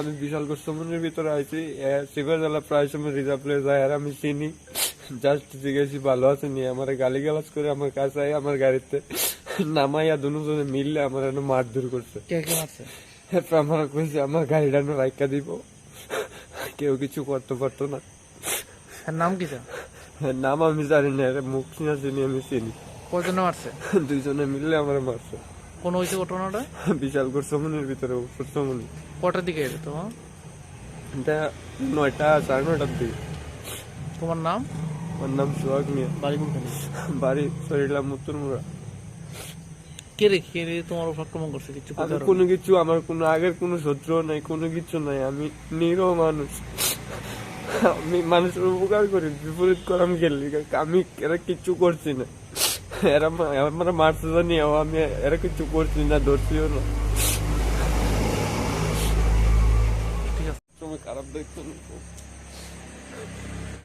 আমি বিশাল সমুদ্রের ভিতরে আইছি শিবাজালা প্রায় সময় রিজার্ভ যায় আর আমি চিনি। জাস্ট জিজ্ঞেসি ভালো আছে নিয়ে আমার গালি গালাজ করে আমার কাছে আই আমার গাড়িতে নামাইয়া দুজনে মিললে আমার এনে মারধর করছে। এরপর আমার কইছে আমার গাড়িটা রাইকা দিব। কেউ কিছু করতে পারতো না। নাম কি নাম আমি জানি না মুখ চিনা চিনি আমি চিনি। কয়জনে মারছে? দুইজনে মিললে আমার মারছে। কোন হয়েছে ঘটনাটা? বিশাল সমুদ্রের ভিতরে সমুদ্র কটার দিকে এলো তোমার? এটা নয়টা সাড়ে নয়টার দিকে। তোমার নাম? আমার নাম সোহাগ মিয়া। বাড়ি কোনখানে? বাড়ি শরীরলা মুতুরমুড়া কে রে কে রে তোমার উপর আক্রমণ করছে? কিছু আমি কোনো কিছু আমার কোনো আগের কোনো শত্রু নাই কোনো কিছু নাই। আমি নিরহ মানুষ। আমি মানুষের উপকার করি বিপরীত করাম গেলি আমি এরা কিচ্ছু করছি না? আমার মারছে জানি আমি এরা কিছু করছি না ধরছিও না ঠিক আছে তুমি খারাপ দেখছ না